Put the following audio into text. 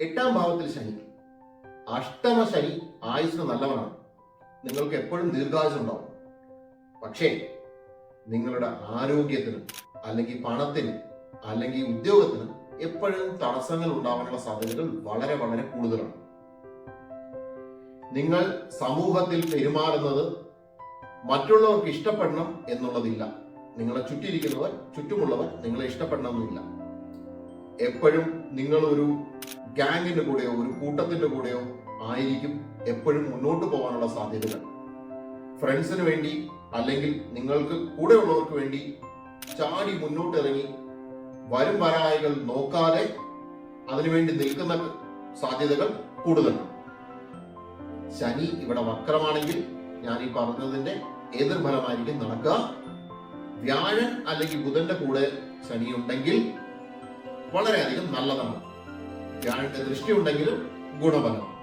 എട്ടാം ഭാവത്തിൽ ശനി. അഷ്ടമ ശനി ആയുസിന് നല്ലവനാണ്. നിങ്ങൾക്ക് എപ്പോഴും ദീർഘായുസ് ഉണ്ടാവും. പക്ഷേ നിങ്ങളുടെ ആരോഗ്യത്തിന് അല്ലെങ്കിൽ പണത്തിന് അല്ലെങ്കിൽ ഉദ്യോഗത്തിന് എപ്പോഴും തടസ്സങ്ങൾ ഉണ്ടാവാനുള്ള സാധ്യതകൾ വളരെ വളരെ കൂടുതലാണ്. നിങ്ങൾ സമൂഹത്തിൽ പെരുമാറുന്നത് മറ്റുള്ളവർക്ക് ഇഷ്ടപ്പെടണം എന്നുള്ളതില്ല. നിങ്ങളെ ചുറ്റിയിരിക്കുന്നവർ ചുറ്റുമുള്ളവർ നിങ്ങളെ ഇഷ്ടപ്പെടണമെന്നില്ല. എപ്പോഴും നിങ്ങളൊരു ഗാങ്ങിന്റെ കൂടെയോ ഒരു കൂട്ടത്തിന്റെ കൂടെയോ ആയിരിക്കും എപ്പോഴും മുന്നോട്ട് പോകാനുള്ള സാധ്യതകൾ. ഫ്രണ്ട്സിന് വേണ്ടി അല്ലെങ്കിൽ നിങ്ങൾക്ക് കൂടെയുള്ളവർക്ക് വേണ്ടി ചാടി മുന്നോട്ടിറങ്ങി വരും വരായികൾ നോക്കാതെ അതിനുവേണ്ടി നിൽക്കുന്ന സാധ്യതകൾ കൂടുതലാണ് ശനി ഇവിടെ വക്രമാണെങ്കിൽ ഞാൻ ഈ പറഞ്ഞതിന്റെ എതിർഫലമായിരിക്കും നടക്കുക. വ്യാഴൻ അല്ലെങ്കിൽ ബുധന്റെ കൂടെ ശനി ഉണ്ടെങ്കിൽ വളരെയധികം നല്ലതാണ്. വ്യാഴന്റെ ദൃഷ്ടി ഉണ്ടെങ്കിലും ഗുണഫലം.